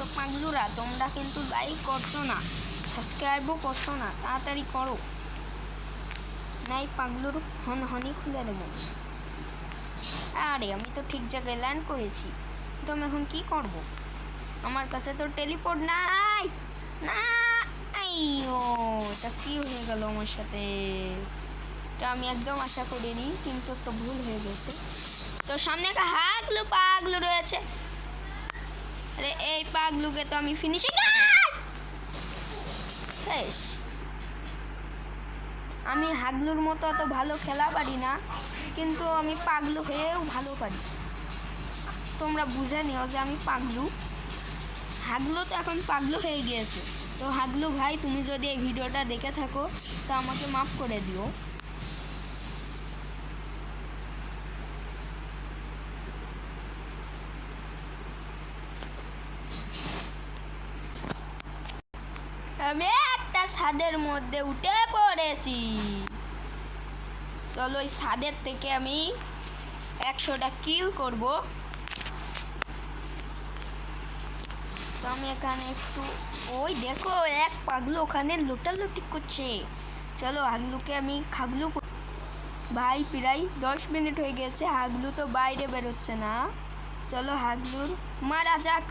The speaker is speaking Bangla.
তো পাগলুরা তোমরা কিন্তু লাইক করছ না সাবস্ক্রাইবও করছ না, তাড়াতাড়ি করো নাই পাগলুর হন হনি খুলে দেবো আরে আমি তো ঠিক জায়গায় ল্যান্ড করেছি তো আমি এখন কি করব আমার কাছে তো টেলিপোর্ট নাই। না আইও তা কি হয়ে গেল আমার সাথে? তো আমি একদম আশা করিনি কিন্তু একটা ভুল হয়ে গেছে। তো সামনে একটা হাগলু পাগলু আরে এই পাগলুকে তো আমি ফিনিশিং শেষ আমি হাগলুর মতো অত ভালো খেলা পারি না, কিন্তু আমি পাগলু হয়েও ভালো পারি। তোমরা বুঝে নিও যে আমি পাগলু। হাগলু তো এখন পাগলু হয়ে গিয়েছে। তো হাগলু ভাই, তুমি যদি এই ভিডিওটা দেখে থাকো, তো আমাকে মাফ করে দিও। আমি একটা ছাদের মধ্যে উঠে পড়েছি। চলো ওই ছাদের থেকে আমি একশোটা কিল করব। তো আমি এখানে একটু, ওই দেখো, এক পাগলু ওখানে লুটালুটি করছে। চলো হাগলুকে আমি খাগলু ভাই, প্রায় দশ মিনিট হয়ে গেছে, হাগলু তো বাইরে বেরোচ্ছে না। চলো হাগলুর, মারা যাক।